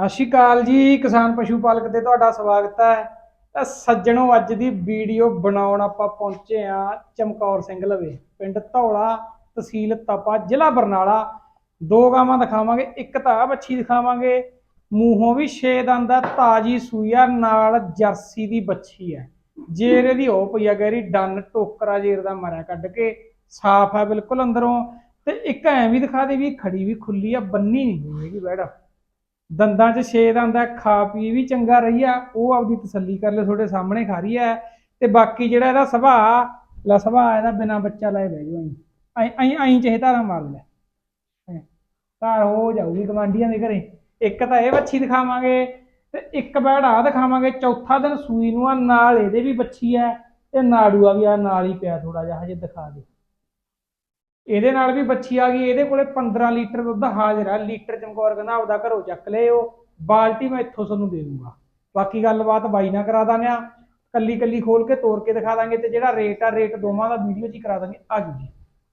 ਸਤਿ ਸ਼੍ਰੀ ਅਕਾਲ ਜੀ, ਕਿਸਾਨ ਪਸ਼ੂ ਪਾਲਕ ਤੇ ਤੁਹਾਡਾ ਸਵਾਗਤ ਹੈ। ਤਾਂ ਸੱਜਣੋ, ਅੱਜ ਦੀ ਵੀਡੀਓ ਬਣਾਉਣ ਆਪਾਂ ਪਹੁੰਚੇ ਆ ਚਮਕੌਰ ਸਿੰਘ ਲਵੇ, ਪਿੰਡ ਧੌਲਾ ਤਹਿਸੀਲ ਤਪਾ, ਜ਼ਿਲ੍ਹਾ ਬਰਨਾਲਾ। ਦੋ ਗਾਵਾਂ ਦਿਖਾਵਾਂਗੇ, ਇੱਕ ਤਾਂ ਬੱਚੀ ਦਿਖਾਵਾਂਗੇ। ਮੂੰਹੋਂ ਵੀ ਛੇ ਦੰਦ ਆ, ਤਾਜੀ ਸੂਈਆ ਨਾਲ ਜਰਸੀ ਦੀ ਬੱਚੀ ਹੈ ਜੇਰੇ ਦੀ ਉਹ ਪਈ ਆ ਗੈਰੀ ਡੰਨ ਟੋਕਰਾ ਜੇਰ ਦਾ ਮਰਿਆ ਕੱਢ ਕੇ, ਸਾਫ਼ ਹੈ ਬਿਲਕੁਲ ਅੰਦਰੋਂ। ਤੇ ਇੱਕ ਐਂ ਵੀ ਦਿਖਾ ਦੇ ਵੀ ਖੜੀ ਵੀ ਖੁੱਲੀ ਆ, ਬੰਨੀ ਨਹੀਂ ਹੋਏਗੀ ਹੈਗੀ ਬੈੜਾ ਦੰਦਾਂ 'ਚ ਛੇਦ ਦੰਦ ਖਾ ਪੀ ਵੀ ਚੰਗਾ ਰਹੀ ਆ, ਉਹ ਆਪਦੀ ਤਸੱਲੀ ਕਰ ਲਿਓ, ਤੁਹਾਡੇ ਸਾਹਮਣੇ ਖਾ ਰਹੀ ਹੈ ਤੇ ਬਾਕੀ ਜਿਹੜਾ ਇਹਦਾ ਸੁਭਾਅ ਲਾ ਸੁਭਾਅ ਇਹਦਾ ਬਿਨਾ ਬੱਚਾ ਲਾਏ ਬਹਿ ਜਾਓ ਐਂ ਐਂ ਐਂ ਚਾਹੇ ਧਾਰਾ ਮਾਰ ਲੈ। ਐਂ। ਧਾਰ ਹੋ ਜਾਊਗੀ ਗਵਾਂਡੀਆਂ ਦੇ ਘਰੇ। ਇੱਕ ਤਾਂ ਇਹ ਬੱਚੀ ਦਿਖਾਵਾਂਗੇ ਤੇ ਇੱਕ ਬੈੜ ਆ ਦਿਖਾਵਾਂਗੇ, ਚੌਥਾ ਦਿਨ ਸੂਈ ਨੂੰ ਆ, ਨਾਲ ਇਹਦੇ ਵੀ ਬੱਚੀ ਹੈ ਤੇ ਨਾੜੂਆ ਵੀ ਆ, ਨਾਲ ਹੀ ਪਿਆ ਥੋੜਾ ਜਿਹਾ, ਹਜੇ ਦਿਖਾ ਦੇ। ਇਹਦੇ ਨਾਲ ਵੀ ਬੱਚੀ ਆ ਗਈ, ਇਹਦੇ ਕੋਲੇ 15 ਲੀਟਰ ਦੁੱਧ ਹਾਜ਼ਰ ਆ। ਲੀਟਰ ਚਮਕੌਰ ਕਹਿੰਦਾ, ਆਪਦਾ ਘਰੋਂ ਚੱਕ ਲਿਓ, ਬਾਲਟੀ ਮੈਂ ਇੱਥੋਂ ਤੁਹਾਨੂੰ ਦੇ ਦੂੰਗਾ। ਬਾਕੀ ਗੱਲਬਾਤ ਬਾਈ ਨਾਲ ਕਰਾ ਦਾਂਗੇ ਆ ਕੱਲੀ ਕੱਲੀ ਖੋਲ ਕੇ ਤੋੜ ਕੇ ਦਿਖਾ ਦਾਂਗੇ ਤੇ ਜਿਹੜਾ ਰੇਟ ਆ ਰੇਟ ਦੋਵਾਂ ਦਾ ਵੀਡੀਓ 'ਚ ਹੀ ਕਰਾ ਦਾਂਗੇ, ਆ ਜੀ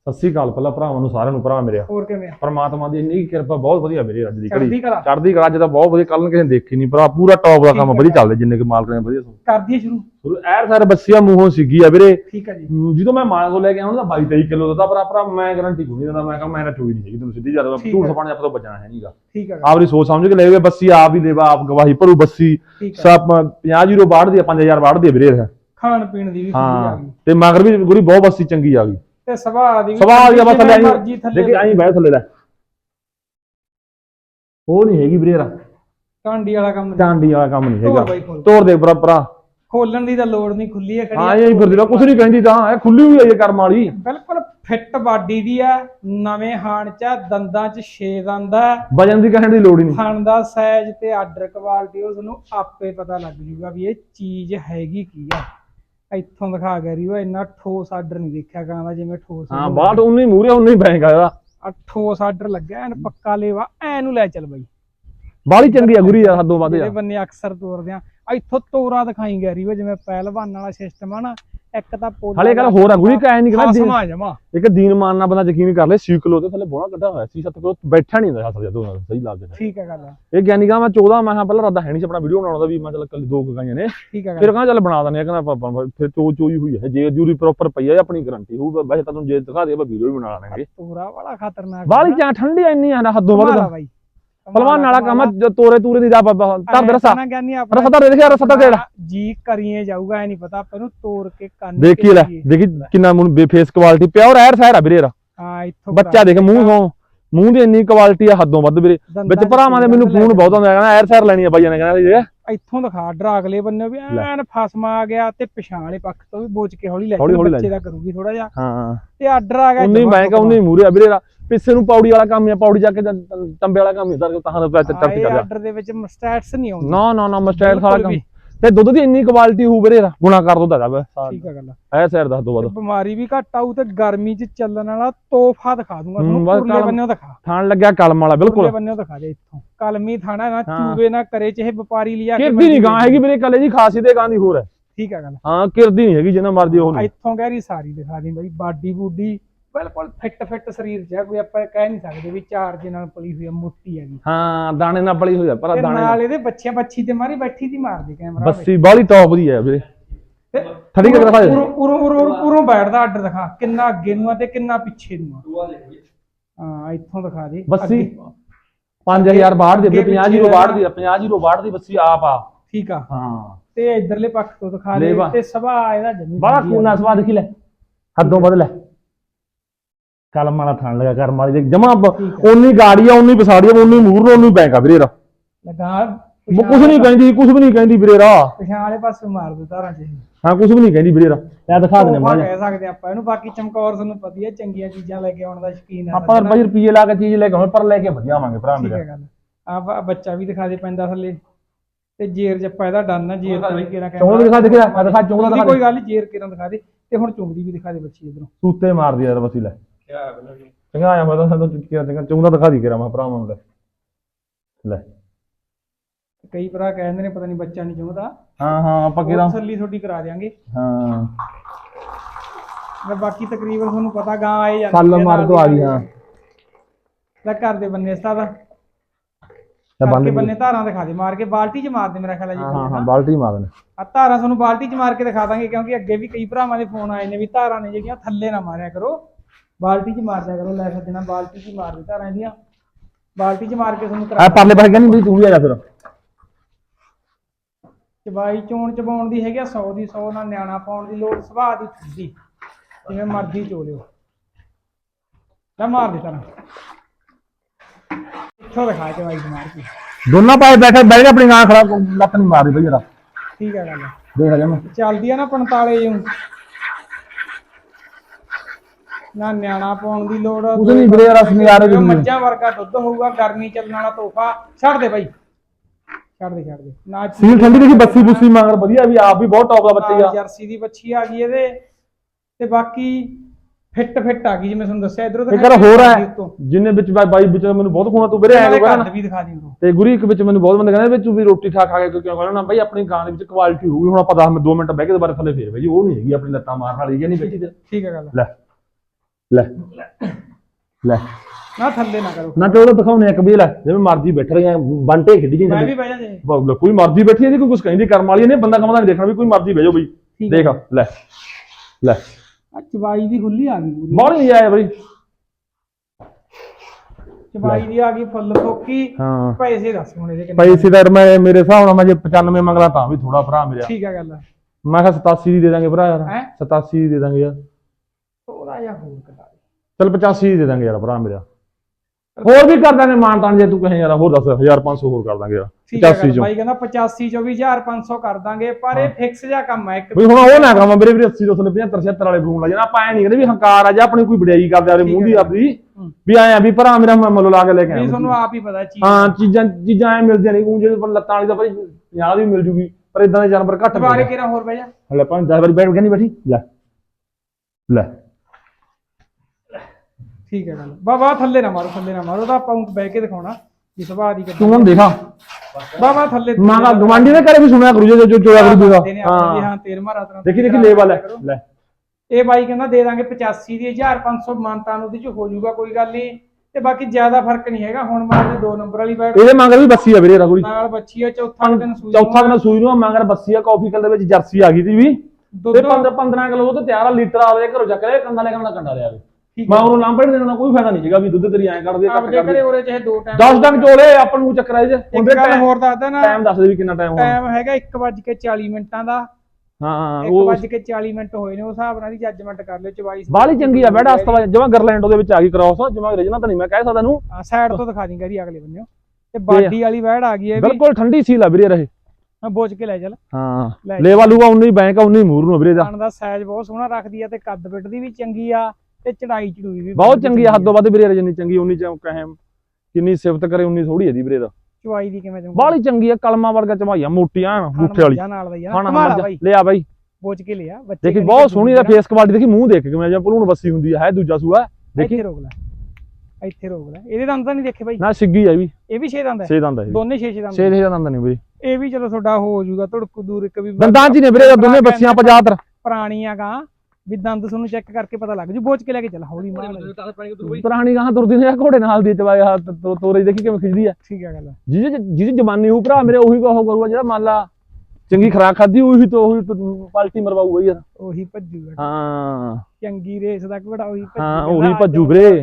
ਸਤਿ ਸ੍ਰੀ ਅਕਾਲ ਪਹਿਲਾਂ ਭਰਾਵਾਂ ਨੂੰ ਸਾਰਿਆਂ ਨੂੰ ਭਰਾ ਮੇਰੇ ਹੋਰ ਕਿਵੇਂ ਆ? ਪਰਮਾਤਮਾ ਦੀ ਇੰਨੀ ਕਿਰਪਾ ਬਹੁਤ ਵਧੀਆ ਮੇਰੇ ਅੱਜ ਦੀ ਚੜ੍ਹਦੀ ਕਲਾ। ਚੜ੍ਹਦੀ ਕਲਾ ਅੱਜ ਤਾਂ ਬਹੁਤ ਵਧੀਆ ਕੱਲ ਨੂੰ ਕਿਸੇ ਨੇ ਦੇਖੀ ਨਹੀਂ। ਭਰਾ ਪੂਰਾ ਟੌਪ ਦਾ ਕੰਮ। ਵਧੀਆ ਚੱਲਦਾ ਜਿੰਨੇ ਕਿ ਮਾਲਕ ਨੇ ਵਧੀਆ ਕਰ ਦਈਏ ਸ਼ੁਰੂ। ਸ਼ੁਰੂ ਐਰ ਸਾਰੇ ਬੱਸੀਆਂ ਮੂੰਹੋਂ ਸਿੱਗੀ ਆ ਵੀਰੇ। ਠੀਕ ਆ ਜੀ। ਜਦੋਂ ਮੈਂ ਮਾਲ ਤੋਂ ਲੈ ਕੇ ਆਉਂਦਾ 22 23 ਕਿਲੋ ਦਾ ਭਰਾ ਭਰਾ ਮੈਂ ਗਾਰੰਟੀ ਨਹੀਂ ਦਿੰਦਾ ਮੈਂ ਕਹਾਂ ਮੈਂ ਨਾ ਚੋਈ ਨਹੀਂ ਹੈਗੀ ਤੁਹਾਨੂੰ ਸਿੱਧੀ ਠੀਕ ਝੂਠ। ਸਪਾਣੇ ਆਪਾਂ ਤੋਂ ਬਚਣਾ ਹੈ ਨਹੀਂਗਾ। ਠੀਕ ਆ ਆਪਦੀ ਸੋਚ ਸਮਝ ਕੇ ਲੈ ਗਏ ਬੱਸੀ ਆਪ ਹੀ ਦੇਵਾ ਆਪ ਗਵਾਹੀ ਭਰੂ ਬੱਸੀ ਸਭ 50 ਜੀਰੋ ਬਾੜ ਦੀ 5000 ਬਾੜ ਦੀ ਆ ਵੀਰੇ। ਖਾਣ ਪੀਣ ਦੀ ਵੀ ਹਾਂ ਤੇ ਮਗਰ ਵੀ ਗੁਰੀ ਬਹੁਤ ਬੱਸੀ ਚੰਗੀ ਆ ਗਈ। ਤੇ ਸੁਭਾਅ ਦੀ ਵੀ ਸਵਾਲ ਦੀ ਬਸ ਥੱਲੇ ਮਰਜ਼ੀ ਆਈ ਥੱਲੇ ਦੇਖੀ ਆਈ ਬਹਿ ਥੱਲੇ ਲੈ। ਉਹ ਨਹੀਂ ਹੈਗੀ ਵੀਰੇ ਯਾਰ ਕਾਂਡੀ ਵਾਲਾ ਕੰਮ ਨਹੀਂ। ਟਾਂਡੀ ਵਾਲਾ ਕੰਮ ਨਹੀਂ ਤੋੜ ਹੈਗਾ ਬਾਈ ਖੋਲ। ਤੋੜ ਦੇ ਬਰਾਬਰ ਖੋਲਣ ਦੀ ਤਾਂ ਲੋੜ ਨਹੀਂ ਖੁੱਲੀ ਹੈ ਖੜੀ ਹਾਂ ਆ। ਇਹ ਫਿਰਦੀ ਵਾ ਕੁਛ ਨਹੀਂ ਕਹਿੰਦੀ ਤਾਂ। ਇਹ ਖੁੱਲੀ ਹੋਈ ਹੈ ਇਹ ਕਰਮ ਵਾਲੀ। ਬਿਲਕੁਲ ਫਿੱਟ ਬਾਡੀ ਦੀ ਆ। ਨਵੇਂ ਹਾਣ ਚ ਆ, ਦੰਦਾਂ ਚ ਛੇ ਦੰਦ ਆ। ਵਜਨ ਦੀ ਕਹਿਣ ਦੀ ਲੋੜ ਹੀ ਨਹੀਂ। ਥਣ ਦਾ ਸਾਈਜ਼ ਤੇ ਆਰਡਰ ਕੁਆਲਿਟੀ ਉਸ ਨੂੰ ਆਪੇ ਪਤਾ ਲੱਗ ਜੂਗਾ ਵੀ ਇਹ ਚੀਜ਼ ਹੈਗੀ ਕੀ ਆ। ਇੱਥੋਂ ਦਿਖਾ ਗਿਆ ਰੀਵਾ ਇੰਨਾ ਠੋਸ ਆਰਡਰ ਨਹੀਂ ਦੇਖਿਆ ਗਾਂ ਦਾ ਜਿਵੇਂ ਠੋਸ ਹਾਂ ਬਾਟ ਉਨੀ ਮੂਰੇ ਉਨੀ ਬੈਂਗਾ ਇਹਦਾ। ਆ ਠੋਸ ਆਰਡਰ ਲੱਗਿਆ ਐਨ ਪੱਕਾ ਲੇਵਾ ਐ ਨੂੰ ਲੈ ਚੱਲ ਬਈ। ਬਾਲੀ ਚੰਗੀ ਆ ਗੁਰੀ ਯਾਰ ਹੱਦੋਂ ਵੱਧ ਯਾਰ ਬੰਨੇ ਅਕਸਰ ਤੋਰਦੇ ਆ ਇੱਥੋਂ ਤੋਰਾ ਦਿਖਾਈ ਗਿਆ ਰੀਵਾ ਜਿਵੇਂ ਪਹਿਲਵਾਨ ਵਾਲਾ ਸਿਸਟਮ ਆ ਨਾ ਇੱਕ ਤਾਂ ਪੋਲਾ ਹਲੇ ਗੱਲ ਹੋਰ ਆ ਗੁਰੀ ਕਾਇ ਨਹੀਂ ਕਹਿੰਦਾ ਸਮਾ ਜਮਾ। ਇੱਕ ਦੀਨ ਮਾਨ ਨਾਲ ਬੰਦਾ ਯਕੀਨ ਕਰ ਲੈ 6 ਕਿਲੋ ਤੇ ਥੱਲੇ ਬੋਣਾ ਕੱਢਾ ਹੋਇਆ ਸੀ 7 ਕਿਲੋ ਬੈਠਾ ਨਹੀਂ ਹੁੰਦਾ ਹੱਥ ਜਦੋਂ ਸਹੀ ਲੱਗ ਜਾਂਦਾ ਠੀਕ ਹੈ ਗੱਲ ਇਹ ਗਿਆਨੀ ਕਹਾ ਮੈਂ 14 ਮੈਂ ਕਿਹਾ ਪਹਿਲਾਂ ਰੱਦਾ ਹੈ ਨਹੀਂ ਸੀ ਆਪਣਾ ਵੀਡੀਓ ਬਣਾਉਣ ਦਾ ਵੀ ਮੈਂ ਚੱਲ ਕੱਲ ਦੋ ਗਾਈਆਂ ਨੇ। ਠੀਕ ਹੈ ਫਿਰ ਕਹਿੰਦਾ ਚੱਲ ਬਣਾ ਦਨੇ ਕਹਿੰਦਾ ਆਪਾਂ ਫਿਰ ਚੋ ਚੋਈ ਹੋਈ ਹੈ ਜੇ ਜੂਰੀ ਪ੍ਰੋਪਰ ਪਈ ਹੈ ਆਪਣੀ ਗਾਰੰਟੀ ਹੋਊ ਵੈਸੇ ਤਾਂ ਤੁਹਾਨੂੰ ਜੇ ਦਿਖਾ ਦੇ ਆਪਾਂ ਵੀਡੀਓ ਵੀ ਬਣਾ ਲਾਂਗੇ ਤੋਰਾ ਵਾਲਾ ਖਤਰਨਾਕ ਬਾਲੀ ਜਾਂ ਠੰਡੀ ਇੰਨੀ ਆ ਨਾ ਹੱਦੋਂ ਵੱਧ ਪਹਿਲਵਾਨ ਨਾਲਾ ਕੰਮ ਆ, ਜੋ ਤੋਰੇ ਤੂਰੇ ਦੀ ਦਾ ਧਰ ਦੇ ਰਸਾ। ਨਾ ਕਹਿੰਦੀ ਆਪਣਾ ਰਸਾ ਧਰ ਦੇ ਦੇਖਿਆ ਰਸਾ ਧਰ ਦੇ ਜੀ ਕਰੀਏ ਜਾਊਗਾ ਐ ਨਹੀਂ ਪਤਾ ਆਪਾਂ ਨੂੰ ਤੋੜ ਕੇ ਕੰਨ ਦੇਖੀ ਲੈ। ਦੇਖੀ ਕਿੰਨਾ ਮੂੰਹ ਬੇਫੇਸ ਕੁਆਲਿਟੀ ਪਿਓਰ ਐਰ ਸਾਇਰ ਆ ਵੀਰੇ ਯਾਰ ਹਾਂ ਇੱਥੋਂ ਬੱਚਾ ਦੇਖ ਮੂੰਹ ਤੋਂ। ਮੂੰਹ ਦੀ ਇੰਨੀ ਕੁਆਲਿਟੀ ਆ ਹੱਦੋਂ ਵੱਧ ਵੀਰੇ। ਵਿੱਚ ਭਰਾਵਾਂ ਦੇ ਮੈਨੂੰ ਫੋਨ ਬਹੁਤ ਆਉਂਦਾ ਕਹਿੰਦਾ ਐਰ ਸਾਇਰ ਲੈਣੀ ਆ ਬਾਈਆਂ ਨੇ ਕਹਿੰਦਾ ਜੀ। ਇੱਥੋਂ ਦਿਖਾ ਡਰਾ ਅਗਲੇ ਬੰਨੇ ਵੀ। ਐਨ ਫਸਮਾ ਆ ਗਿਆ ਤੇ ਪਿਛਾਂ ਵਾਲੇ ਪੱਖ ਤੋਂ ਵੀ ਬੋਚ ਕੇ ਹੌਲੀ ਲੈ ਲੈ ਬੱਚੇ ਦਾ ਕਰੂਗੀ ਥੋੜਾ ਜਿਹਾ। ਹਾਂ। ਤੇ ਆਰਡਰ ਆ ਗਿਆ ਉਨੀ ਮੈਂ ਕਹਾਂ ਉਨੀ ਮੂਰੇ ਵੀਰੇ ਯਾਰ। ਪਿੱਛੇ ਨੂੰ ਪੌੜੀ ਵਾਲਾ ਕੰਮ ਆ ਪੌੜੀ ਜਾ ਕੇ ਤਾਂ ਟੰਬੇ ਵਾਲਾ ਕੰਮ ਤਾਂ ਹਾਂ ਪੈਚ ਹਾਂ, ਟੱਟ ਇਹ ਕਰ ਆਰਡਰ ਦੇ ਵਿੱਚ ਸਟੈਟਸ ਨਹੀਂ ਆਉਂਦੇ। ਨਾ ਨਾ ਨਾ ਮਸਟੈਲ ਵਾਲਾ ਕੰਮ। ਤੇ ਦੁੱਧ ਦੀ ਇੰਨੀ ਕੁਆਲਿਟੀ ਹੋਊ ਵੀਰੇ ਗੁਣਾ ਕਰ ਦੋ ਦਾ ਠੀਕ ਆ ਗੱਲ ਐ ਸਾਇਰ ਦੱਸ ਦੋ ਬਿਮਾਰੀ ਵੀ ਘੱਟ ਆਊ ਤੇ ਗਰਮੀ 'ਚ ਚੱਲਣ ਵਾਲਾ ਤੋਹਫਾ ਦਿਖਾ ਦੂੰਗਾ ਹੂੰ, ਤੁਹਾਨੂੰ ਬਸ ਪੂਰਲੇ ਕਲਮ- ਬੰਨਿਓ ਦਿਖਾ। ਥਾਣ ਲੱਗਿਆ ਕਲਮ ਵਾਲਾ ਪੂਰਲੇ ਬਿਲਕੁਲ ਬੰਨਿਓ ਦਿਖਾ ਦੇ ਇੱਥੋਂ। ਕਲਮੀ ਥਾਣਾ ਨਾ ਹਾਂ। ਚੂਵੇ ਨਾ ਕਰੇ ਚਾਹੇ ਵਪਾਰੀ ਲਿਆ ਕਿਰਦੀ ਨਹੀਂ ਗਾਂ ਹੈਗੀ ਵੀਰੇ ਕੱਲੇ ਜੀ ਖਾਸੀ ਤੇ ਗਾਂ ਦੀ ਹੋਰ ਹੈ। ਠੀਕ ਆ ਗੱਲ। ਹਾਂ ਕਿਰਦੀ ਨਹੀਂ ਹੈਗੀ ਜਿੰਨਾ ਮਰਜ਼ੀ ਉਹ ਨਹੀਂ ਇੱਥੋਂ ਗਹਿਰੀ ਸਾਰੀ ਦਿਖਾ ਦੀ ਬਈ ਬਾਡੀ ਬੂਡੀ ਬਿਲਕੁਲ ਫਿੱਟ ਫਿੱਟ ਸਰੀਰ ਚ ਆ ਕੋਈ ਆਪਾਂ ਕਹਿ ਨਹੀਂ ਸਕਦੇ ਵੀ ਚਾਰ ਦੇ ਨਾਲ ਪਲੀ ਹੋਈ ਆ ਮੋਟੀ ਹੈਗੀ। ਹਾਂ ਦਾਣੇ ਨਾਲ ਪਲੀ ਹੋਈ ਆ ਪਰ ਤੇ ਦਾਣੇ ਨਾਲ ਇਹਦੇ ਬੱਚਿਆਂ ਬੱਚੀ ਤੇ ਮਾਰੀ ਬੈਠੀ ਦੀ ਮਾਰਦੇ ਕੈਮਰਾ ਵਿੱਚ। ਬੱਸੀ ਬਾਲੀ ਟੌਪ ਦੀ ਹੈ ਵੀਰੇ। ਥੜੀ ਕੇ ਦਿਖਾ ਦੇ ਉਰੋਂ ਉਰੋਂ ਉਰੋਂ ਉਰੋਂ ਬੈਠਦਾ ਆਰਡਰ ਦਿਖਾ ਕਿੰਨਾ ਅੱਗੇ ਨੂੰ ਆ ਤੇ ਕਿੰਨਾ ਪਿੱਛੇ ਨੂੰ ਆ। ਹਾਂ ਇੱਥੋਂ ਦਿਖਾ ਦੇ ਬੱਸੀ। ਅੱਗੇ। 5000 ਬਾੜ ਦੀ ਅੱਗੇ 50 ਜੀਰੋ ਬਾੜ ਦੀ 50 ਜੀਰੋ ਬਾੜ ਦੀ ਬੱਸੀ ਆਪ ਆ। ਠੀਕ ਆ। ਹਾਂ। ਤੇ ਇਧਰਲੇ ਪੱਖ ਤੋਂ ਦਿਖਾ ਲੈ ਦੇ। ਤੇ ਸਭਾ ਇਹਦਾ ਜਮੀ ਬੜਾ। ਖੂਨਾ ਸਵਾਦ ਦੇਖੀ ਲੈ? ਹੱਦੋਂ ਵੱਧ ਲੈ। ਕਲਮ ਵਾਲਾ ਥਾਣ ਲਗਾ ਕਰਮ ਵਾਲੀ ਦੇ ਜਮਾ ਉਨੀ ਗਾੜੀ ਆ ਉਨੀ ਪਸਾੜੀ ਆ ਉਨੀ ਮੂਰ ਨੂੰ ਉਨੀ ਬੈਂਕ ਆ ਵੀਰੇ ਰਾ ਲਗਾ ਕੁਝ ਨਹੀਂ ਕਹਿੰਦੀ ਕੁਝ ਵੀ ਨਹੀਂ ਕਹਿੰਦੀ ਵੀਰੇ ਰਾ ਪਿਛਾਂ ਵਾਲੇ ਪਾਸੇ ਮਾਰ ਦੋ ਧਾਰਾਂ ਚ ਇਹ। ਹਾਂ ਕੁਝ ਵੀ ਨਹੀਂ ਕਹਿੰਦੀ ਵੀਰੇ ਰਾ ਲੈ ਦਿਖਾ ਦਿੰਦੇ ਮਾੜਾ ਕਹਿ ਸਕਦੇ ਆਪਾਂ ਇਹਨੂੰ ਬਾਕੀ ਚਮਕੌਰ ਤੁਹਾਨੂੰ ਪਤਾ ਹੀ ਚੰਗੀਆਂ ਚੀਜ਼ਾਂ ਲੈ ਕੇ ਆਉਣ ਦਾ ਸ਼ੌਕੀਨ ਹੈ ਆਪਾਂ 20 ਰੁਪਏ ਲਾ ਕੇ ਚੀਜ਼ ਲੈ ਕੇ ਆਉਣੇ ਪਰ ਲੈ ਕੇ ਵਧੀਆ ਆਵਾਂਗੇ ਭਰਾ ਠੀਕ ਮੇਰੇ। ਹੈ ਗੱਲ। ਆ ਬੱਚਾ ਵੀ ਦਿਖਾ ਦੇ ਪੈਂਦਾ ਥੱਲੇ। ਤੇ ਜੇਰ ਜੱਪਾ ਇਹਦਾ ਡਨ ਆ ਜੇਰ ਤੇ ਕਿਹੜਾ ਚੌਂਕ ਦਿਖਾ ਦਿਖਾ ਆ ਦਿਖਾ ਚੌਂਕ ਦਾ ਦਿਖਾ ਕੋਈ ਗੱਲ ਨੀ, ਜੇਰ ਕਿਰਾਂ ਦਿਖਾ ਦੇ। ਤੇ ਹੁਣ ਚੁੰਗਦੀ ਵੀ ਦਿਖਾ ਦੇ ਬੱਚੀ ਇਧਰੋਂ। ਸੂਤੇ ਮਾਰਦੀ ਯਾਰ ਬਸੀ ਲੈ। ਚੰਗਾ ਆਇਆ ਮੈਂ ਤਾਂ ਸਾਨੂੰ ਚੁੱਕਿਆ ਚੰਗਾ। ਚੌਂਕ ਦਾ ਦਿਖਾ ਦੀ ਕਰਾਂ ਮੈਂ ਭਰਾਵਾਂ ਨੂੰ ਲੈ। ਲੈ। ਕਈ ਭਰਾ ਕਹਿੰਦੇ ਨੇ ਪਤਾ ਨਹੀਂ ਬੱਚਾ ਨਹੀਂ ਚੁੰਗਦਾ। ਹਾਂ ਹਾਂ ਆਪਾਂ ਕਿਹਦਾ ਤਸੱਲੀ ਤੁਹਾਡੀ ਕਰਾ ਦਿਆਂਗੇ। ਹਾਂ। ਤੇ ਬਾਕੀ ਤਕਰੀਬਨ ਤੁਹਾਨੂੰ ਪਤਾ ਗਾਂ ਆਏ ਜਾਂਦੀ ਹੈ ਮਾਰ ਤੋਂ ਆ ਦੀ ਗਈ। ਹਾਂ। ਲੈ ਘਰ ਦੇ ਬੰਨੇ ਸਤਾ ਦਾ ਬੰਨ ਕਰਕੇ। ਬੰਨੇ ਧਾਰਾਂ ਦਿਖਾ ਦੇ ਮਾਰ ਕੇ ਬਾਲਟੀ 'ਚ ਮਾਰ ਦੇ ਮੇਰਾ ਖਿਆਲ ਹੈ ਜੀ। ਹਾਂ ਹਾਂ ਬਾਲਟੀ ਮਾਰ ਦੇਣਾ ਆ ਧਾਰਾਂ ਤੁਹਾਨੂੰ ਬਾਲਟੀ 'ਚ ਮਾਰ ਕੇ ਦਿਖਾ ਦਾਂਗੇ ਕਿਉਂਕਿ ਅੱਗੇ ਵੀ ਕਈ ਭਰਾਵਾਂ ਦੇ ਫੋਨ ਆਏ ਨੇ ਵੀ ਧਾਰਾਂ ਨੇ ਜਿਹੜੀਆਂ ਥੱਲੇ ਨਾ ਮਾਰਿਆ ਕਰੋ। ਬਾਲਟੀ 'ਚ ਮਾਰ ਦਿਆ ਕਰੋ ਲੈ ਸੱਜਣਾ ਬਾਲਟੀ 'ਚ ਹੀ ਮਾਰ ਦੇ ਧਾਰਾਂ ਇਹਦੀਆਂ ਬਾਲਟੀ 'ਚ ਮਾਰ ਕੇ ਤੁਹਾਨੂੰ ਆ ਕਰਾ ਪਰਲੇ ਪਾਸੇ ਕਹਿੰਦੀ ਬਈ ਤੂੰ ਵੀ ਆ ਜਾ ਫਿਰ। ਚਬਾਈ ਚੋਣ ਚਬਾਉਣ ਦੀ ਹੈਗੀ 100 ਦੀ 100 ਨਾਲ ਨਿਆਣਾ ਪਾਉਣ ਦੀ ਲੋੜ ਸੁਭਾਅ ਦੀ ਖੁੱਦੀ ਜਿਵੇਂ ਮਰਜ਼ੀ ਚੋ ਲਿਓ। ਲੈ ਮਾਰ ਦੇ ਧਾਰਾਂ ਇੱਥੋਂ ਦਿਖਾ ਚਬਾਈ ਚ ਮਾਰ ਕੇ। ਦੋਨਾਂ ਪਾਸੇ ਬੈਠੇ ਬੈਠ ਕੇ ਆਪਣੀ ਗਾਂ ਖੜਾ ਲੱਤ ਨਹੀਂ ਮਾਰਦੀ ਬਈ ਜਰਾ। ਠੀਕ ਹੈ ਗੱਲ। ਦੇਖ ਜਾ ਮੈਂ। ਚੱਲਦੀ ਆ ਨਾ 45 ਜੂ ਨਾ ਨਿਆਣਾ ਪਾਉਣ ਦੀ ਲੋੜ ਕੁਛ ਨੀ ਵੀਰੇ, ਰਸ ਨੀ ਆ ਰਹੇ ਜੋ ਜਿੰਨੇ। ਮੱਝਾਂ ਵਰਗਾ ਦੁੱਧ ਹੋਊਗਾ ਗਰਮੀ ਚੱਲਣ ਵਾਲਾ ਤੋਹਫਾ ਛੱਡ ਦੇ ਬਾਈ। ਛੱਡ ਦੇ ਛੱਡ ਦੇ। ਨਾ ਸੀਲ ਠੰਡੀ ਦੇਖੀ ਬੱਸੀ ਬੁੱਸੀ ਮਗਰ ਵਧੀਆ ਵੀ ਆਪ ਵੀ ਬਹੁਤ ਟੌਪ ਦਾ ਬੱਚੀ ਆ। ਜਰਸੀ ਦੀ ਬੱਚੀ ਆ ਗਈ ਇਹਦੇ ਤੇ ਬਾਕੀ ਫਿੱਟ ਫਿੱਟ ਆ ਗਈ ਜਿਵੇਂ ਤੁਹਾਨੂੰ ਦੱਸਿਆ ਇਧਰੋਂ ਇੱਕ ਗੱਲ ਹੋਰ ਹੈ ਜਿੰਨੇ ਵਿੱਚ ਬਾਈ ਵਿੱਚ ਮੈਨੂੰ ਬਹੁਤ ਖੋਣਾ ਤੂੰ ਵੀਰੇ ਐਂ ਵੀ ਦਿਖਾ ਦੀ ਉਰੋਂ ਤੇ ਗੁਰੀ ਇੱਕ ਵਿੱਚ ਮੈਨੂੰ ਬਹੁਤ ਬੰਦੇ ਕਹਿੰਦੇ ਵੀ ਤੂੰ ਵੀ ਰੋਟੀ ਖਾ ਖਾ ਕੇ ਕਿਉਂ ਕਹਿੰਦਾ ਨਾ ਬਾਈ ਆਪਣੀ ਗਾਂ ਦੇ ਵਿੱਚ ਕੁਆਲਿਟੀ ਹੋਊਗੀ ਹੁਣ ਆਪਾਂ 10 2 ਮਿੰਟ ਬਹਿ ਕੇ ਦੁਬਾਰਾ ਥੱਲੇ ਫੇਰ ਬਈ ਉਹ ਨਹੀਂ ਹੈਗੀ ਆਪਣੀ ਲੱਤਾਂ ਮਾਰਨ ਵਾਲੀ ਕਿ ਨਹੀਂ ਤੇ। ਠੀਕ ਹੈ ਗੱਲ। ਲੈ। ਲੈ। ਲੈ। ਨਾ ਥੱਲੇ ਨਾ ਕਰੋ। ਨਾ ਤੇ ਉਹ ਦਿਖਾਉਣੇ ਇੱਕ ਵੀ ਲੈ ਜਿਵੇਂ ਮਰਜ਼ੀ ਬੈਠ ਰਹੀਆਂ ਬੰਟੇ ਖੇਡੀ ਮੈਂ ਜਾਂਦੇ ਵੀ ਬਹਿ ਜਾ ਜੇ ਬ- ਕੋਈ ਮਰਜ਼ੀ ਬੈਠੀ ਜੀ ਕੋਈ ਕੁਝ ਕਹਿੰਦੀ ਕਰਮ ਵਾਲੀ ਨੇ ਬੰਦਾ ਕਮਦਾ ਨਹੀਂ ਦੇਖਣਾ ਵੀ ਕੋਈ ਮਰਜ਼ੀ ਬਹਿ ਜਾਓ ਬਈ। ਦੇਖ ਲੈ। ਲੈ। ਆ ਚਬਾਈ ਦੀ ਗੁੱਲੀ ਆ ਗਈ ਪੂਰੀ। ਬਹੁਤ ਨਹੀਂ ਆਇਆ ਬਈ। ਚਬਾਈ ਦੀ ਆ ਗਈ ਫੁੱਲ ਫੋਕੀ ਹਾਂ। ਪੈਸੇ ਦੱਸ ਹੁਣ ਇਹਦੇ ਕਿੰਨੇ। ਪੈਸੇ ਦਾ ਮੈਂ ਮੇਰੇ ਹਿਸਾਬ ਨਾਲ ਮੈਂ ਜੇ 95 ਮੰਗਲਾ ਤਾਂ ਵੀ ਥੋੜਾ ਭਰਾ ਮੇਰਾ ਠੀਕ ਆ ਗੱਲ ਮੈਂ ਕਿਹਾ 87 ਦੀ ਦੇ ਦਾਂਗੇ ਭਰਾ ਯਾਰ। ਹੈਂ? 87 ਦੀ ਦੇ ਦਾਂਗੇ ਯਾਰ। ਥੋੜਾ ਜਿਹਾ ਹੋਰ ਕਟਾ ਦੇ। ਚਲ 85 ਦੀ ਦਾਂਗੇ ਯਾਰ ਭਰਾ ਮੇਰਾ। ਹੋਰ ਵੀ ਕਰ ਦਾਂਗੇ ਮਾਨ ਤਾਨ ਜੇ ਤੂੰ ਕਹੇ ਯਾਰ ਹੋਰ ਦੱਸ 1500 ਹੋਰ ਕਰ ਦਾਂਗੇ ਯਾਰ ਠੀਕ ਆ 85 ਗੱਲ ਚੋਂ। ਬਾਈ ਕਹਿੰਦਾ 85 ਚੋਂ ਵੀ 1500 ਕਰ ਦਾਂਗੇ ਪਰ ਇਹ ਫਿਕਸ ਜਿਹਾ ਕੰਮ ਹੈ ਇੱਕ ਹੁਣ ਉਹ ਨਾ ਕੰਮ ਮੇਰੇ ਵੀਰੇ 80 ਤੋਂ 75 76 ਵਾਲੇ ਬਲੂਨ ਲਾ ਜਾਣਾ ਆਪਾਂ ਐ ਨਹੀਂ ਕਹਿੰਦੇ ਵੀ ਹੰਕਾਰ ਆ ਜਾ ਆਪਣੀ ਕੋਈ ਵਡਿਆਈ ਕਰਦੇ ਆ ਮੂੰਹ ਦੀ ਆਪਦੀ। ਵੀ ਆਏ ਆ ਵੀ ਭਰਾ ਮੇਰਾ ਮੁੱਲ ਲਾ ਕੇ ਲੈ ਕੇ ਵੀ ਆਇਆ ਤੁਹਾਨੂੰ ਆਪ ਹੀ ਪਤਾ ਚੀਜ਼ ਹਾਂ ਚੀਜ਼ਾਂ ਚੀਜ਼ਾਂ ਐ ਮਿਲਦੀਆਂ ਨਹੀਂ ਉਹ ਜਿਹੜੇ ਲੱਤਾਂ ਵਾਲੀ ਤਾਂ ਭਾਈ 50 ਦੀ ਮਿਲ ਜੂਗੀ ਪਰ ਇਦਾਂ ਦੇ ਜਾਨਵਰ ਘੱਟ ਮਿਲਦੇ ਕਿਹੜਾ ਹੋਰ ਬਹਿ ਜਾ। ਹਲੇ ਪੰਜ 10 ਵਾਰੀ ਬੈਠ ਕੇ ਨਹੀਂ ਬੈਠੀ? ਲੈ ਲੈ। ਠੀਕ ਹੈ ਗੱਲ। ਬਾਬਾ ਥੱਲੇ ਨਾ ਮਾਰੋ ਥੱਲੇ ਨਾ ਮਾਰੋ। ਤਾਂ ਆਪਾਂ ਊਂ ਬਹਿ ਕੇ ਦਿਖਾਉਣਾ ਵੀ ਸੁਭਾਅ ਦੀ ਤੂੰ ਹੁਣ ਦੇਖਾ। ਬਾਬਾ ਥੱਲੇ ਮਾਂਗਾ ਗਵਾਂਡੀ ਦੇ ਘਰੇ ਵੀ ਸੁਣਿਆ ਕਰੂ ਜੋ ਜੋ ਚੋਇਆ ਕਰੂ ਦੂਗਾ ਦੇ। ਨੇ ਆਪਣੇ ਜੀ, ਹਾਂ। ਹਾਂ 13ਵਾਂ ਰਾਤ ਨੂੰ ਦੇਖੀ ਦੇਖੀ ਲੇਵਲ ਹੈ ਲੈ ਇਹ ਬਾਈ ਕਹਿੰਦਾ ਦੇ ਦਾਂਗੇ 85 ਦੀ 1500 ਮਾਨਤਾ ਨੂੰ ਉਹਦੇ ਚ ਹੋ ਜਾਊਗਾ ਕੋਈ ਗੱਲ ਨਹੀਂ। ਤੇ ਬਾਕੀ ਜ਼ਿਆਦਾ ਫ਼ਰਕ ਨਹੀਂ ਹੈਗਾ ਹੁਣ ਮਾਰਦੇ ਦੋ ਨੰਬਰ ਵਾਲੀ ਬੈਠ ਇਹਦੇ ਮੰਗਰ ਵੀ ਬੱਸੀ ਆ ਵੀਰੇ ਰਗੂਰੀ ਨਾਲ ਬੱਚੀ ਆ ਚੌਥਾ ਦਿਨ ਸੂਈ ਚੌਥਾ ਦਿਨ ਸੂਈ ਨੂੰ ਮੰਗਰ ਬੱਸੀ ਆ ਕਾਫੀ ਕਲ ਦੇ ਵਿੱਚ ਜਰਸੀ ਆ ਗਈ ਸੀ ਵੀ। ਦੁੱਧ ਤੇ 15 15 ਕਿਲੋ ਉਹ ਤੇ ਤਿਆਰ ਆ ਲੀਟਰ ਆਵੇ ਘਰੋਂ ਚੱਕ ਲਿਆ ਕੰਡਾ ਲੈ ਕੇ ਆਉਣਾ ਕੰਡਾ ਲਿਆ ਵੇ। ਮੈਂ ਉਹਨੂੰ ਲਾਂਬੜ ਦੇਣ ਦਾ ਕੋਈ ਫਾਇਦਾ ਨਹੀਂ ਸੀਗਾ ਵੀ ਦੁੱਧ ਤੇਰੀ ਐਂ ਕੱਢ ਦੇ ਕੱਟ ਆਪਦੇ ਘਰੇ ਉਰੇ ਚਾਹੇ ਦੋ ਟਾਈਮ 10 ਡੰਗ ਚੋਲੇ ਆਪਾਂ ਨੂੰ ਚੱਕਰ ਆਏ ਜੇ। ਇੱਕ ਗੱਲ ਹੋਰ ਦੱਸਦਾ ਨਾ ਟਾਈਮ ਦੱਸ ਦੇ ਵੀ ਕਿੰਨਾ ਟਾਈਮ ਹੋਣਾ। ਟਾਈਮ ਹੈਗਾ 1:40 ਮਿੰਟਾਂ ਦਾ। ਹਾਂ ਉਹ 1:40 ਮਿੰਟ ਹੋਏ ਨੇ ਉਸ ਹਿਸਾਬ ਨਾਲ ਹੀ ਜੱਜਮੈਂਟ ਕਰ ਲਿਓ 44 ਬਾਲੀ ਚੰਗੀ ਆ ਬੈੜਾ ਹਸਤਾ ਜਮਾ ਗਰਲੈਂਡ ਉਹਦੇ ਵਿੱਚ ਆ ਗਈ ਕ੍ਰਾਸ ਜਮਾ ਰਜਨਾ ਤਾਂ ਨਹੀਂ ਮੈਂ ਕਹਿ ਸਕਦਾ ਨੂੰ ਸਾਈਡ ਤੋਂ ਦਿਖਾ ਦਿੰਗਾ ਜੀ ਅਗਲੇ ਤੇ ਬਾਡੀ ਵਾਲੀ ਵੈੜ ਆ ਗਈ ਹੈ ਵੀ। ਬਿਲਕੁਲ ਠੰਡੀ ਸੀਲ ਆ ਵੀਰੇ ਰਹੇ ਹਾਂ, ਬੋਝ ਕੇ ਲੈ ਚੱਲ। ਹਾਂ। ਲੈ ਲੇਵਾ 19 ਬੈਂਕ ਆ 19 ਮੂਰ ਨੂੰ ਵੀਰੇ ਦਾ ਦਾ ਸਾਈਜ਼ ਬਹੁਤ ਸੋਹਣਾ ਰੱਖਦੀ ਆ ਤੇ ਕੱਦ ਪਿੱਟ ਦੀ ਵੀ ਚੰਗੀ ਆ। ਤੇ ਚੜਾਈ ਚੜੂਈ ਵੀ ਬਹੁਤ ਚੰਗੀ ਆ ਹੱਦੋਂ ਵੱਧ ਵੀਰੇ ਜਿੰਨੀ ਚੰਗੀ ਉਨੀ ਚ ਕਹੇ ਕਿੰਨੀ ਸਿਫਤ ਕਰੇ ਉਨੀ ਥੋੜੀ ਆ ਦੀ ਵੀਰੇ ਦਾ। ਚਵਾਈ ਦੀ ਕਿਵੇਂ ਚੰਗੀ? ਬਾਲੀ ਚੰਗੀ ਆ ਕਲਮਾ ਵਰਗਾ ਚਮਾਈਆ ਮੋਟੀ ਆ ਮੁੱਠੇ ਵਾਲੀ। ਨਾਲ ਹੀ ਆ। ਆ ਬਾਈ। ਲਿਆ ਬਾਈ। ਬੋਝ ਕੇ ਲਿਆ ਬੱਚੇ ਦੇਖੀ ਬਹੁਤ ਸੋਹਣੀ ਦਾ ਫੇਸ ਕੁਆਲਿਟੀ ਦੇਖੀ ਮੂੰਹ ਦੇਖ ਕਿਵੇਂ ਜਿਵੇਂ ਭਲੂਣ ਬੱਸੀ ਹੁੰਦੀ ਆ ਹੈ ਦੂਜਾ ਸੂਆ ਦੇਖੀ। ਰੋਕ ਲੈ ਇੱਥੇ ਰੋਕ ਲੈ। ਇਹਦੇ ਦੰਦ ਤਾਂ ਨਹੀਂ ਦੇਖੇ ਬਾਈ? ਨਾ ਸਿੱਗੀ ਆ ਵੀ। ਇਹ ਵੀ 6 ਦੰਦ ਹੈ? ਛੇ ਦੰਦ ਆ ਇਹ ਵੀ। ਦੋਨੇ 6 6 ਦੰਦ ਛੇ ਦੇ ਦੰਦ ਨਹੀਂ ਵੀਰੇ ਇਹ ਵੀ ਚਲੋ ਤੁਹਾਡਾ ਹੋ ਜਾਊਗਾ ਧੜਕ ਦੂਰ ਇੱਕ ਵੀ ਦੰਦਾਂ ਚ ਹੀ ਨੇ ਵੀਰੇ ਦੋਨੇ ਬੱਸੀਆਂ ਆਪਾਂ ਜ਼ਿਆਦਾਤਰ ਪੁਰਾਣੀਆਂ ਗਾ। ਵੀ ਦੰਦ ਤੁਹਾਨੂੰ ਚੈੱਕ ਕਰਕੇ ਪਤਾ ਲੱਗ ਜੂ ਬੋਝ ਕੇ ਲੈ ਕੇ ਚੱਲ ਹੌਲੀ ਮਾਰ। ਪੁਰਾਣੀ ਗਾਂ ਤੁਰਦੀ ਨੇ ਘੋੜੇ ਨਾਲ ਦੀ ਚਵਾਏ ਹੱਥ ਤੋਰੇ ਦੇਖੀ ਕਿਵੇਂ ਖਿੱਚਦੀ ਆ। ਠੀਕ ਹੈ ਗੱਲ ਜਿਹਦੇ ਜਿਹਦੀ ਜਮਾਨੀ ਹੋ ਭਰਾ ਮੇਰੇ ਉਹੀ ਕਹੋ ਕਰੂਗਾ ਜਿਹੜਾ ਮੰਨ ਲਾ ਚੰਗੀ ਖਰਾਕ ਖਾਦੀ ਉਹੀ ਤੋਂ ਉਹੀ ਪਾਲਟੀ ਮਰਵਾਊਗਾ ਯਾਰ। ਉਹੀ ਭੱਜੂਗਾ ਹਾਂ। ਚੰਗੀ ਰੇਸ ਦਾ ਘੋੜਾ ਉਹੀ ਭੱਜੂ। ਹਾਂ, ਉਹੀ ਭੱਜੂ ਵੀਰੇ।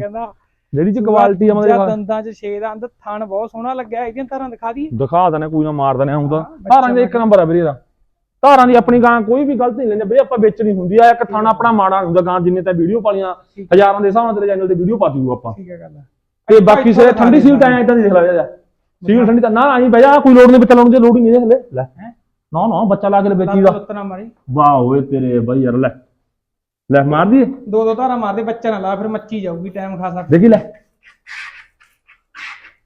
ਜਿਹੜੀ ਚ ਕੁਆਲਿਟੀ ਆ ਮਤਲਬ ਦੰਦਾਂ 'ਚ ਛੇ ਦੰਦ ਥਣ ਬਹੁਤ ਸੋਹਣਾ ਲੱਗਿਆ ਇਹਦੀਆਂ ਧਾਰਾਂ ਦਿਖਾ ਦੀ ਦਿਖਾ ਦਨੇ ਕੋਈ ਨਾ ਮਾਰ ਦਨੇ ਹੁੰਦਾ ਹਾਂ, ਬੱਚਾ ਧਾਰਾਂ ਦੇ ਇੱਕ ਨੰਬਰ ਆ ਵੀਰੇ ਦਾ ਧਾਰਾਂ ਦੀ ਆਪਣੀ ਗਾਂ ਕੋਈ ਵੀ ਗਲਤ ਨਹੀਂ ਲੈਂਦੇ ਵੀਰੇ ਆਪਾਂ ਵੇਚਣੀ ਹੁੰਦੀ ਆ ਇੱਕ ਥਾਣਾ ਆਪਣਾ ਮਾੜਾ ਹੁੰਦਾ ਗਾਂ ਜਿੰਨੇ ਤਾਂ ਵੀਡੀਓ ਪਾਲੀਆਂ ਹਜ਼ਾਰਾਂ ਦੇ ਹਿਸਾਬ ਨਾਲ ਤੇਰੇ ਚੈਨਲ ਤੇ ਵੀਡੀਓ ਪਾ ਦਿਓ ਆਪਾਂ। ਠੀਕ ਹੈ ਗੱਲ ਤੇ ਬਾਕੀ ਸੇ ਠੰਡੀ ਸੀਲ ਤਾਂ ਐਂ ਇਦਾਂ ਦੀ ਦੇਖ ਲੈ ਜਾ। ਸੀਲ ਠੰਡੀ ਤਾਂ ਨਾ ਆਈ ਬਹਿ ਜਾ ਕੋਈ ਲੋੜ ਨਹੀਂ ਬੱਚਾ ਲਾਉਣ ਦੀ ਲੋੜ ਹੀ ਨਹੀਂ ਹਲੇ। ਲੈ? ਨਾ ਨਾ ਬੱਚਾ ਲਾ ਕੇ ਵੇਚੀ ਦਾ। ਮਾਰੀ। ਵਾਹ ਓਏ ਤੇਰੇ ਬਾਈ ਯਾਰ ਲੈ। ਲੈ ਮਾਰ ਦੀ ਦੋ ਦੋ ਧਾਰਾਂ ਮਾਰਦੇ ਬੱਚਾ ਨਾ ਲਾ ਫਿਰ ਮੱਚੀ ਜਾਊਗੀ ਟਾਈਮ ਖਾਸਾ ਦੇਖੀ ਲੈ।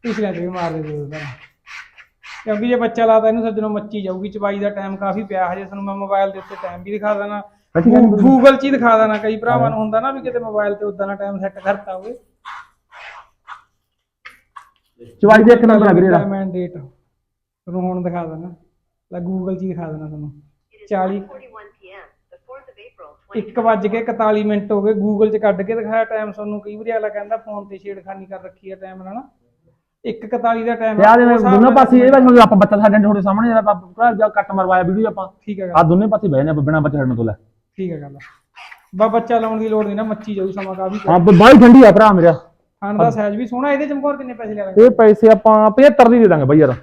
ਪਿਛਲੇ ਤੇ ਮਾਰ ਦੇ ਦੋ ਦੋ ਧਾਰਾਂ। ਕਿਉਂਕਿ ਜੇ ਬੱਚਾ ਲਾਦਾ ਇਹਨੂੰ ਸੱਜਣੋਂ ਮੱਚੀ ਜਾਊਗੀ ਚਬਾਈ ਦਾ ਟਾਈਮ ਕਾਫੀ ਪਿਆ ਹਜੇ ਤੁਹਾਨੂੰ ਮੈਂ ਮੋਬਾਈਲ ਦੇ ਉੱਤੇ ਟਾਈਮ ਵੀ ਦਿਖਾ ਦੇਣਾ। ਨੀ ਗੂਗਲ 'ਚ ਹੀ ਦਿਖਾ ਦੇਣਾ ਕਈ ਭਰਾਵਾਂ ਨੂੰ ਹੁੰਦਾ ਨਾ ਵੀ ਕਿਤੇ ਮੋਬਾਈਲ ਤੇ ਉਦਾਂ ਦਾ ਟਾਈਮ ਸੈੱਟ ਕਰਤਾ ਹੋਵੇ। ਚਵਾਈ ਦੇ ਇੱਕ ਨੰਬਰ ਆ ਵੀਰੇ ਦਾ ਐਂਡ ਡੇਟ ਤੁਹਾਨੂੰ ਹੁਣ ਦਿਖਾ ਦੇਣਾ। ਲੈ ਗੂਗਲ 'ਚ ਹੀ ਦਿਖਾ ਦੇਣਾ ਤੁਹਾਨੂੰ। 40 41 p.m. the 4th of April, 1 ਵੱਜ ਕੇ 41 ਮਿੰਟ ਹੋ ਗਏ। ਗੂਗਲ 'ਚ ਕੱਢ ਕੇ ਦਿਖਾਇਆ ਟਾਈਮ ਤੁਹਾਨੂੰ ਕਈ ਵਾਰੀ ਅਗਲਾ ਕਹਿੰਦਾ ਫੋਨ ਤੇ ਛੇੜਖਾਨੀ ਕਰ ਰੱਖੀ ਹੈ ਟਾਈਮ ਨਾਲ 141 ਦਾ ਟਾਈਮ ਜਿਵੇਂ ਦੋਨੋਂ ਪਾਸੇ ਇਹ ਵਾਰ ਆਪਾਂ ਬੱਚਾ ਸਾਡੇ ਤੁਹਾਡੇ ਸਾਹਮਣੇ ਜਿਹੜਾ ਆਪਾਂ ਕੱਟ ਮਰਵਾਇਆ ਵੀਡੀਓ ਆਪਾਂ ਠੀਕ ਹੈ ਆ ਦੋਨੇ ਪਾਸੇ ਬਹਿ ਜਾਂਦੇ ਬਿਨਾ ਬੱਚਾ ਛੱਡਣ ਤੋਂ ਲੈ। ਠੀਕ ਹੈ ਗੱਲ ਬਾ ਬੱਚਾ ਲਾਉਣ ਦੀ ਲੋੜ ਨਹੀਂ ਨਾ ਮੱਚੀ ਜਾਊ ਸਮਾਂ ਕਾਫੀ ਹਾਂ ਬ- ਬਾਹਲੀ ਠੰਡੀ ਆ ਭਰਾ ਮੇਰਾ। ਖਾਣ ਦਾ ਸਾਈਜ਼ ਵੀ ਸੋਹਣਾ ਇਹਦੇ ਚਮਕੌਰ ਕਿੰਨੇ ਪੈਸੇ ਲੈ ਲਾਂਗੇ ਇਹ ਪੈਸੇ ਆਪਾਂ 75 ਦੀ ਦੇ ਦਾਂਗੇ ਬਾਈ ਯਾਰ।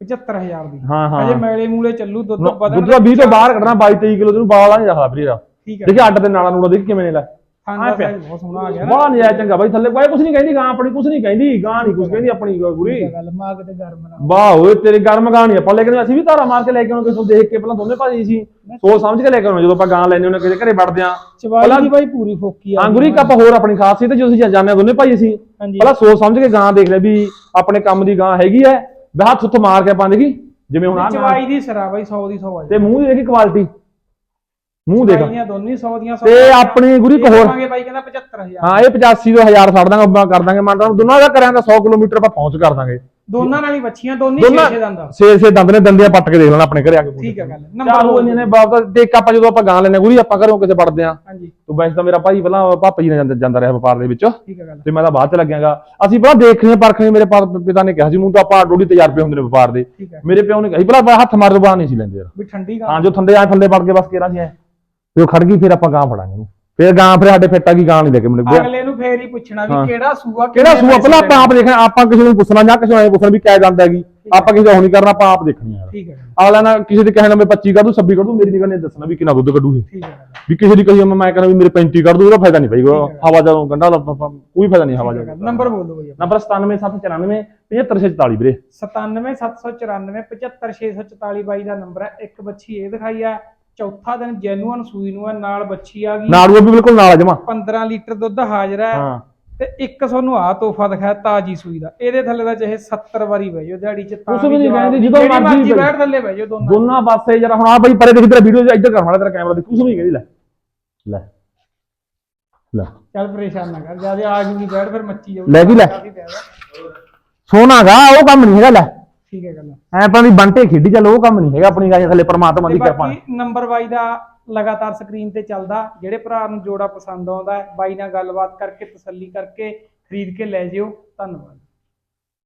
75000 ਦੀ। ਹਾਂ ਹਾਂ। ਅਜੇ ਮੈਲੇ ਮੂਲੇ ਚੱਲੂ ਦੁੱਧ ਦੁੱਧ ਵਧਣ ਦਾ 20 ਤੋਂ ਬਾਹਰ ਕੱਢਣਾ 22 23 ਕਿਲੋ ਤੈਨੂੰ ਬਾਲਾ ਨਹੀਂ ਰੱਖਦਾ ਵੀਰੇ ਠੀਕ ਹੈ। ਦੇਖੀ ਅੱਡ ਤੇ ਨਾਲਾ ਨੂੜਾ ਦੇਖ ਕਿਵੇਂ ਨੇ ਲੈ। ਦਾ ਸਾਈਜ਼ ਬਹੁਤ ਸੋਹਣਾ ਆ ਗਿਆ ਨਾ। ਬੜਾ ਨਜਾਇਜ਼ ਚੰਗਾ ਬਾਈ ਥੱਲੇ ਕੋਈ ਕੁਝ ਨਹੀਂ ਕਹਿੰਦੀ ਗਾਂ ਆਪਣੀ ਕੁਝ ਨਹੀਂ ਕਹਿੰਦੀ ਗਾਂ ਨਹੀਂ ਕੁਝ ਕਹਿੰਦੀ ਆਪਣੀ ਗੁਰੀ ਠੀਕ ਹੈ ਗੱਲ ਮਾਗ ਤੇ ਗਰਮ ਨਾ ਵਾਹ ਓਏ ਤੇਰੀ ਗਰਮ ਗਾਂ ਨਹੀਂ ਆਪਾਂ ਲੇਕਿਨ ਅਸੀਂ ਵੀ ਧਾਰਾ ਮਾਰ ਕੇ ਲੈ ਕੇ ਆਉਣਾ ਕਿਸੇ ਦੇਖ ਕੇ ਪਹਿਲਾਂ ਦੋਨੇ ਭਾਜੀ ਸੀ। ਸੋਚ ਸਮਝ ਕੇ ਲੈ ਕੇ ਆਉਣਾ ਜਦੋਂ ਆਪਾਂ ਗਾਂ ਲੈਣੇ ਉਹਨੇ ਕਿਸੇ ਘਰੇ ਵੜਦੇ ਆ ਚਵਾਈ ਦੀ ਬਾਈ ਪੂਰੀ ਫੋਕੀ ਆ। ਹਾਂ ਗੁਰੀ ਕੱਪ ਹੋਰ ਆਪਣੀ ਖਾਸ ਸੀ ਤੇ ਜਦੋਂ ਅਸੀਂ ਜਾਂਦੇ ਆ ਦੋਨੇ ਭਾਈ ਅਸੀਂ ਹਾਂਜੀ। ਪਹਿਲਾਂ ਸੋਚ ਸਮਝ ਕੇ ਗਾਂ ਦੇਖ ਲੈ ਵੀ ਆਪਣੇ ਕੰਮ ਦੀ ਗਾਂ ਹੈਗੀ ਐ ਹੱਥ ਉੱਥ ਮਾਰ ਕੇ ਦੇਖੀ ਜਿਵੇਂ ਹੁਣ ਆ ਚਵਾਈ ਦੀ ਸਰਾ ਬਾਈ 100 ਦੀ 100 ਆ ਤੇ ਮੂੰਹ ਦੀ ਦੇਖੀ ਕੁਆਲਿਟੀ ਮੂੰਹ ਦੇਖ। ਦੋਨੀ 100 ਦੀਆਂ 100 ਤੇ ਆਪਣੀ ਗੁਰੀ ਇੱਕ ਹੋਰ। ਕਹਾਂਗੇ ਬਾਈ ਕਹਿੰਦਾ 75000 ਹਾਂ ਇਹ 85 ਤੋਂ 1000 ਛੱਡ ਦਾਂਗੇ ਆਪਾਂ ਕਰ ਦਾਂਗੇ ਮੰਨ ਲਾ। ਦੋਨਾਂ ਦਾ ਕਰਿਆ ਤਾਂ 100 ਕਿਲੋਮੀਟਰ ਆਪਾਂ ਪਹੁੰਚ ਕਰ ਦਾਂਗੇ। ਦੋਨਾਂ ਨਾਲ ਹੀ ਬੱਚੀਆਂ ਦੋਨੀ ਦੋਨਾਂ- 6 ਦੰਦਾ ਛੇ ਛੇ ਦੰਦ ਨੇ ਦੰਦੀਆਂ ਪੱਟ ਕੇ ਦੇਖ ਲੈਣਾ ਆਪਣੇ ਘਰੇ ਆ ਕੇ ਠੀਕ ਹੈ ਗੱਲ ਨੰਬਰ ਉਹ ਇੰਨੇ ਨੇ ਬਾਪ ਦਾ। ਦੇਖ ਆਪਾਂ ਜਦੋਂ ਆਪਾਂ ਗਾਂ ਲੈਣੇ ਗੁਰੀ ਆਪਾਂ ਘਰੋਂ ਕਿਤੇ ਵੜਦੇ ਆ ਹਾਂਜੀ। ਤੂੰ ਵੈਸੇ ਤਾਂ ਮੇਰਾ ਭਾਈ ਪਹਿਲਾਂ ਪਾਪਾ ਜੀ ਨੇ ਜਾਂਦਾ- ਜਾਂਦਾ ਰਿਹਾ ਵਪਾਰ ਦੇ ਵਿੱਚ। ਠੀਕ ਹੈ ਗੱਲ। ਤੇ ਮੈਂ ਤਾਂ ਬਾਅਦ ਚ ਲੱਗਿਆਗਾ। ਅਸੀਂ ਪਹਿਲਾਂ ਦੇਖਣੇ ਪਰਖਣੇ ਮੇਰੇ ਪਿਤਾ ਨੇ ਕਿਹਾ ਸੀ ਨੂੰ ਤਾਂ ਆਪਾਂ ਡੋਡੀ ਤਿਆਰ ਪਏ ਹੁੰਦੇ ਨੇ ਵਪਾਰ ਦੇ। ਹੈ ਮੇਰੇ ਪਿਓ ਨੇ ਕਿਹਾ ਸੀ ਪਹਿਲਾਂ ਹੱਥ ਮਾਰ ਤੋਂ ਬਾਹਰ ਨਹੀਂ ਸੀ ਲੈਂਦੇ ਯਾਰ। ਵੀ ਠੰਡੀ ਹਾਂ ਗਾ ਜੋ ਥੰਦੇ ਆ ਥੱਲੇ ਵੜ ਕੇ ਬਸ ਕੇਰਾ ਸੀ ਐ। ਤੇ ਉਹ ਖੜ ਗਈ ਫਿਰ ਆਪਾਂ ਗਾਂ ਫੜਾਂਗੇ ਉਹਨੂੰ। ਫਿਰ ਗਾਂ ਫਿਰ ਸਾਡੇ ਫੇਟਾ ਕੀ ਗਾਂ ਨਹੀਂ ਲੈ ਕੇ ਮਿਲ ਅਗਲੇ ਨੂੰ ਫੇਰ ਹੀ ਪੁੱਛਣਾ। ਵੀ ਕਿਹੜਾ ਸੂਆ ਕਿਹੜਾ ਸੂਆ? ਪਹਿਲਾਂ ਆਪਾਂ ਆਪ ਦੇਖਣਾ ਆਪਾਂ ਕਿਸੇ ਨੂੰ ਪੁੱਛਣਾ ਜਾਂ ਕਿਸੇ ਨੂੰ ਪੁੱਛਣਾ ਵੀ ਕਿਆ ਜਾਂਦਾ ਹੈਗੀ। ਆਪਾਂ ਕਿਸੇ ਦਾ ਨਹੀਂ ਕਰਨਾ ਆਪਾਂ ਆਪ ਦੇਖਣੀ ਯਾਰ। ਠੀਕ ਹੈ। ਅਗਲਾ ਨਾ ਕਿਸੇ ਦੇ ਕਹਿਣਾ ਮੈਂ 25 ਕੱਢੂ 26 ਕੱਢੂ ਮੇਰੀ ਨਿਗਾਹ ਨੇ ਦੱਸਣਾ ਵੀ ਕਿੰਨਾ ਦੁੱਧ ਕੱਢੂ ਇਹ ਠੀਕ ਹੈ। ਵੀ ਕਿਸੇ ਦੀ ਕਹੀ ਮੈਂ ਕਹਿੰਦਾ ਵੀ ਮੇਰੇ 35 ਕੱਢ ਦੂ ਉਹਦਾ ਫਾਇਦਾ ਨਹੀਂ ਭਾਈ ਹਵਾ ਜਦੋਂ ਗੰਡਾ ਕੋਈ ਫਾਇਦਾ ਨਹੀਂ ਹਵਾ ਜਦੋਂ। ਨੰਬਰ ਬੋਲ ਆਪਣਾ। ਨੰਬਰ 97794 75644 ਵੀਰੇ। 97794 75644 ਬਾਈ ਦਾ ਨੰਬਰ ਹੈ। ਇੱਕ ਬੱਚੀ ਇਹ ਦਿਖਾਈ ਆ। ਚੌਥਾ ਦਿਨ ਜੈਨੂਅਨ ਸੂਈ ਨੂੰ ਹੈ ਨਾਲ ਬੱਚੀ ਆ ਗਈ। ਨਾੜੂ ਵੀ ਬਿਲਕੁਲ ਨਾਲ ਜਮਾ। 15 ਲੀਟਰ ਦੁੱਧ ਹਾਜ਼ਰ ਹੈ। ਹਾਂ। ਤੇ ਇੱਕ ਤੁਹਾਨੂੰ ਆ ਤੋਹਫਾ ਦਿਖਾਇਆ ਤਾਜੀ ਸੂਈ ਦਾ। ਇਹਦੇ ਥੱਲੇ ਦਾ ਚਾਹੇ 70 ਵਾਰੀ ਬਹਿ ਜਾਓ ਦਿਹਾੜੀ ਚ ਤਾਂ ਕੁਛ ਵੀ ਨਹੀਂ ਕਹਿੰਦੀ। ਜਦੋਂ ਮਰਜ਼ੀ ਬੈਠ ਥੱਲੇ ਬਹਿ ਜਾਓ ਦੋਨਾਂ ਦੋਨਾਂ ਪਾਸੇ ਜਰਾ ਹੁਣ ਆ ਬਈ ਪਰੇ ਦੇਖ ਤੇਰਾ ਵੀਡੀਓ ਇੱਧਰ ਕਰ ਮਾੜਾ ਤੇਰਾ ਕੈਮਰਾ ਦੇਖ ਨਹੀਂ ਕਹਿੰਦੀ ਲੈ। ਲੈ। ਲੈ। ਚੱਲ ਪਰੇਸ਼ਾਨ ਨਾ ਕਰ ਜ਼ਿਆਦਾ ਆ ਜੂਗੀ ਬੈਠ ਫਿਰ ਮੱਚੀ ਜਾਊਗੀ। ਲੈ ਗਈ ਲੈ। ਸੋਨਾਗਾ ਉਹ ਕੰਮ ਨਹੀਂ ਹੈਗਾ ਲੈ। ਠੀਕ ਹੈ ਗੱਲ ਐ ਆਪਾਂ ਦੀ ਬੰਟੇ ਖੇਡੀ ਚੱਲ ਉਹ ਕੰਮ ਨਹੀਂ ਹੈਗਾ ਆਪਣੀ ਗਾਂ ਥੱਲੇ ਪਰਮਾਤਮਾ ਦੀ ਕਿਰਪਾ ਨਾਲ। ਬਾਕੀ ਨੰਬਰ ਬਾਈ ਦਾ ਲਗਾਤਾਰ ਸਕਰੀਨ ਤੇ ਚੱਲਦਾ ਜਿਹੜੇ ਭਰਾ ਨੂੰ ਜੋੜਾ ਪਸੰਦ ਆਉਂਦਾ ਹੈ ਬਾਈ ਨਾਲ ਗੱਲਬਾਤ ਕਰਕੇ ਤਸੱਲੀ ਕਰਕੇ ਖਰੀਦ ਕੇ ਲੈ ਜਿਓ ਧੰਨਵਾਦ